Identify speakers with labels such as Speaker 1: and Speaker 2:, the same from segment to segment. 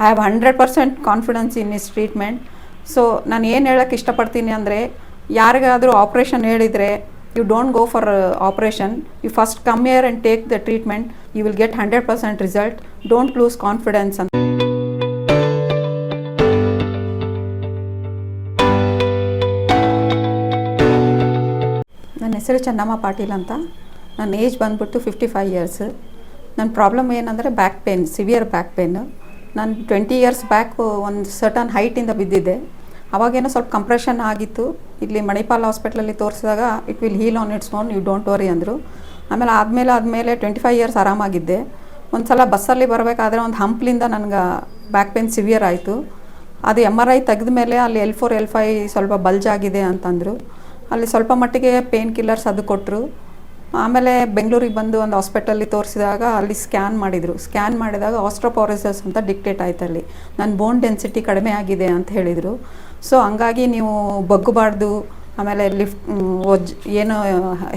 Speaker 1: I have hundred percent confidence in is treatment so ನಾನು ಏನು ಹೇಳೋಕ್ಕೆ ಇಷ್ಟಪಡ್ತೀನಿ ಅಂದರೆ, ಯಾರಿಗಾದರೂ ಆಪ್ರೇಷನ್ ಹೇಳಿದರೆ you don't go for operation you first come here and take the treatment you will get hundred percent result don't lose confidence ಅಂತ ನನ್ನ ಹೆಸರು ಚೆನ್ನಮ್ಮ ಪಾಟೀಲ್ ಅಂತ. ನನ್ನ ಏಜ್ ಬಂದ್ಬಿಟ್ಟು ಫಿಫ್ಟಿ ಫೈವ್ ಇಯರ್ಸ್ ನನ್ನ ಪ್ರಾಬ್ಲಮ್ ಏನಂದರೆ back pain severe back pain ನಾನು twenty years back ಒಂದು ಸರ್ಟನ್ ಹೈಟಿಂದ ಬಿದ್ದಿದ್ದೆ. ಅವಾಗೇನೋ ಸ್ವಲ್ಪ ಕಂಪ್ರೆಷನ್ ಆಗಿತ್ತು. ಇಲ್ಲಿ ಮಣಿಪಾಲ್ ಹಾಸ್ಪಿಟ್ಲಲ್ಲಿ ತೋರಿಸಿದಾಗ it will heal on its own you don't worry ಅಂದರು. ಆಮೇಲೆ ಆದಮೇಲೆ ಆದಮೇಲೆ ಟ್ವೆಂಟಿ ಫೈವ್ ಇಯರ್ಸ್ ಆರಾಮಾಗಿದ್ದೆ. ಒಂದು ಸಲ ಬಸ್ಸಲ್ಲಿ ಬರಬೇಕಾದ್ರೆ ಒಂದು ಹಂಪ್ಲಿಂದ ನನಗೆ ಬ್ಯಾಕ್ ಪೇನ್ ಸಿವಿಯರ್ ಆಯಿತು. ಅದು ಎಂ ಆರ್ ಐ ತೆಗೆದ ಮೇಲೆ ಅಲ್ಲಿ ಎಲ್ ಫೋರ್ ಎಲ್ ಫೈ ಸ್ವಲ್ಪ ಬಲ್ಜ್ ಆಗಿದೆ ಅಂತಂದರು. ಅಲ್ಲಿ ಸ್ವಲ್ಪ ಮಟ್ಟಿಗೆ ಪೇನ್ ಕಿಲ್ಲರ್ಸ್ ಅದು ಕೊಟ್ಟರು ಆಮೇಲೆ ಬೆಂಗಳೂರಿಗೆ ಬಂದು ಒಂದು ಹಾಸ್ಪಿಟಲ್ಲಿ ತೋರಿಸಿದಾಗ ಅಲ್ಲಿ ಸ್ಕ್ಯಾನ್ ಮಾಡಿದರು. ಸ್ಕ್ಯಾನ್ ಮಾಡಿದಾಗ ಆಸ್ಟ್ರೋಪಾರಿಸಸ್ ಅಂತ ಡಿಕ್ಟೇಟ್ ಆಯ್ತು ಅಲ್ಲಿ. ನನ್ನ ಬೋನ್ ಡೆನ್ಸಿಟಿ ಕಡಿಮೆ ಆಗಿದೆ ಅಂತ ಹೇಳಿದರು. ಸೊ ಹಂಗಾಗಿ ನೀವು ಬಗ್ಗಬಾರ್ದು, ಆಮೇಲೆ ಲಿಫ್ಟ್ ಒಜ್ ಏನು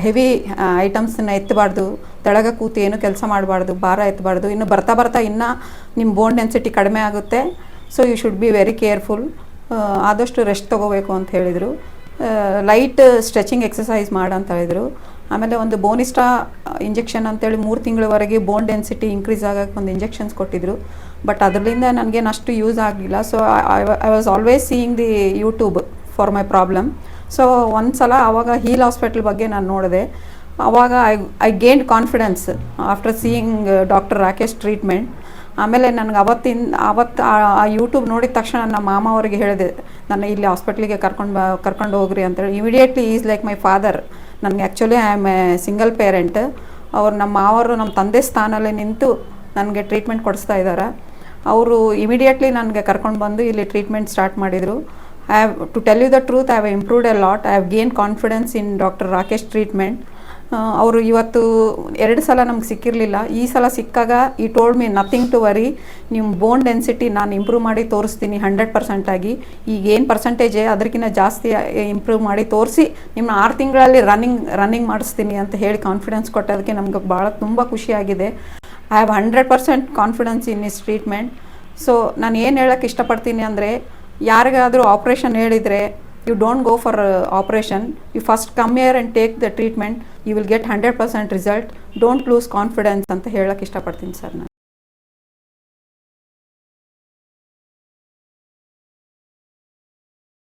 Speaker 1: ಹೆವಿ ಐಟಮ್ಸನ್ನ ಎತ್ತಬಾರ್ದು, ತೆಳಗ ಕೂತು ಏನು ಕೆಲಸ ಮಾಡಬಾರ್ದು, ಭಾರ ಎತ್ತಬಾರ್ದು, ಇನ್ನು ಬರ್ತಾ ಬರ್ತಾ ಇನ್ನೂ ನಿಮ್ಮ ಬೋನ್ ಡೆನ್ಸಿಟಿ ಕಡಿಮೆ ಆಗುತ್ತೆ. So you should be very careful ಆದಷ್ಟು ರೆಸ್ಟ್ ತೊಗೋಬೇಕು ಅಂತ ಹೇಳಿದರು. ಲೈಟ್ ಸ್ಟ್ರೆಚಿಂಗ್ ಎಕ್ಸಸೈಸ್ ಮಾಡಂತ ಹೇಳಿದರು. ಆಮೇಲೆ ಒಂದು ಬೋನಿಸ್ಟಾ ಇಂಜೆಕ್ಷನ್ ಅಂತೇಳಿ ಮೂರು ತಿಂಗಳವರೆಗೆ ಬೋನ್ ಡೆನ್ಸಿಟಿ ಇನ್ಕ್ರೀಸ್ ಆಗೋಕ್ಕೆ ಒಂದು ಇಂಜೆಕ್ಷನ್ಸ್ ಕೊಟ್ಟಿದ್ರು. ಬಟ್ ಅದರಿಂದ ನನಗೇನು ಅಷ್ಟು ಯೂಸ್ ಆಗಲಿಲ್ಲ. So I was always seeing the YouTube for my problem so ಒಂದು ಸಲ ಆವಾಗ ಹೀಲ್ ಹಾಸ್ಪಿಟಲ್ ಬಗ್ಗೆ ನಾನು ನೋಡಿದೆ. ಆವಾಗ I I gain confidence after seeing doctor Rakesh treatment ಆಮೇಲೆ ನನಗೆ ಅವತ್ತಿನ ಅವತ್ತು ಆ ಯೂಟ್ಯೂಬ್ ನೋಡಿದ ತಕ್ಷಣ ನನ್ನ ಮಾಮ ಅವರಿಗೆ ಹೇಳಿದೆ, ನನ್ನ ಇಲ್ಲಿ ಹಾಸ್ಪಿಟ್ಲಿಗೆ ಕರ್ಕೊಂಡು ಬ, ಕರ್ಕೊಂಡು ಹೋಗ್ರಿ ಅಂತೇಳಿ. Immediately is like my father ನನಗೆ actually I am a single parent ಅವ್ರು ನಮ್ಮ ಮಾವರು ನಮ್ಮ ತಂದೆ ಸ್ಥಾನಲ್ಲೇ ನಿಂತು ನನಗೆ ಟ್ರೀಟ್ಮೆಂಟ್ ಕೊಡಿಸ್ತಾ ಇದ್ದಾರೆ ಅವರು ಇಮಿಡಿಯೇಟ್ಲಿ ನನಗೆ ಕರ್ಕೊಂಡು ಬಂದು ಇಲ್ಲಿ ಟ್ರೀಟ್ಮೆಂಟ್ ಸ್ಟಾರ್ಟ್ ಮಾಡಿದರು. I have to tell you the truth I have improved a lot I have gain confidence in doctor Rakesh treatment ಅವರು ಇವತ್ತು ಎರಡು ಸಲ ನಮ್ಗೆ ಸಿಕ್ಕಿರಲಿಲ್ಲ. ಈ ಸಲ ಸಿಕ್ಕಾಗ he told me nothing to worry ನಿಮ್ಮ ಬೋನ್ ಡೆನ್ಸಿಟಿ ನಾನು ಇಂಪ್ರೂವ್ ಮಾಡಿ ತೋರಿಸ್ತೀನಿ ಹಂಡ್ರೆಡ್ ಪರ್ಸೆಂಟಾಗಿ ಈಗ ಏನು ಪರ್ಸೆಂಟೇಜ್ ಅದಕ್ಕಿಂತ ಜಾಸ್ತಿ ಇಂಪ್ರೂವ್ ಮಾಡಿ ತೋರಿಸಿ ನಿಮ್ಮ ಆರು ತಿಂಗಳಲ್ಲಿ ರನ್ನಿಂಗ್ ರನ್ನಿಂಗ್ ಮಾಡಿಸ್ತೀನಿ ಅಂತ ಹೇಳಿ ಕಾನ್ಫಿಡೆನ್ಸ್ ಕೊಟ್ಟೋದಕ್ಕೆ ನಮ್ಗೆ ಭಾಳ ತುಂಬ ಖುಷಿಯಾಗಿದೆ I have hundred percent confidence in is treatment so ನಾನು ಏನು ಹೇಳೋಕ್ಕೆ ಇಷ್ಟಪಡ್ತೀನಿ ಅಂದರೆ, ಯಾರಿಗಾದರೂ ಆಪ್ರೇಷನ್ ಹೇಳಿದರೆ you don't go for operation you first come here and take the treatment you will get hundred percent result don't lose confidence ಅಂತ ಹೇಳಕ್ಕೆ ಇಷ್ಟಪಡ್ತೀನಿ ಸರ್ ನಾನು.